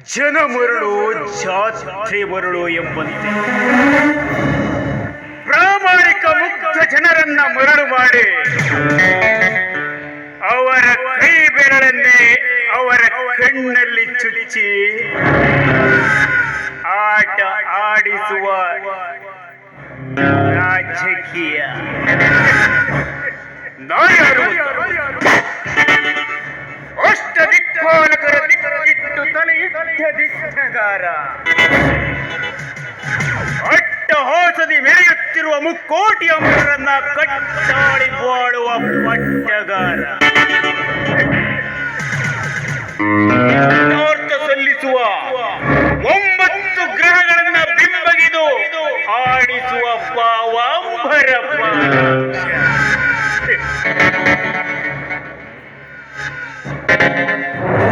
ಜನ ಮರಳು, ಜಾತ್ರೆ ಮರಳು ಎಂಬಂತೆ. ಪ್ರಾಮಾಣಿಕ ಮುಕ್ತ ಜನರನ್ನ ಮರಳು ಮಾಡಿ. ಅವರ ಕೈ ಬೆರಳನ್ನೇ ಅವರ ಕಣ್ಣಲ್ಲಿ ಚುಚ್ಚಿ. ಆಟ ಆಡಿಸುವ ರಾಜಕೀಯ. ನಾಯಾರು ಧಿಕ್ಕಧಿಕ್ಕಗಾರ ಅಟ್ಟ ಹೋಸದಿ ಮೆರೆಯುತ್ತಿರುವ ಮುಕ್ಕೋಟಿ ಅಂಬರನ್ನ ಕಟ್ಟಾಡಿ ಬಾಳುವ ಪಟ್ಟಗಾರ. ಸಲ್ಲಿಸುವ ಒಂಬತ್ತು ಗ್ರಹಗಳನ್ನ ಬಿಂಬಗಿದು ಆಡಿಸುವ ಪಾವಾಂಬರ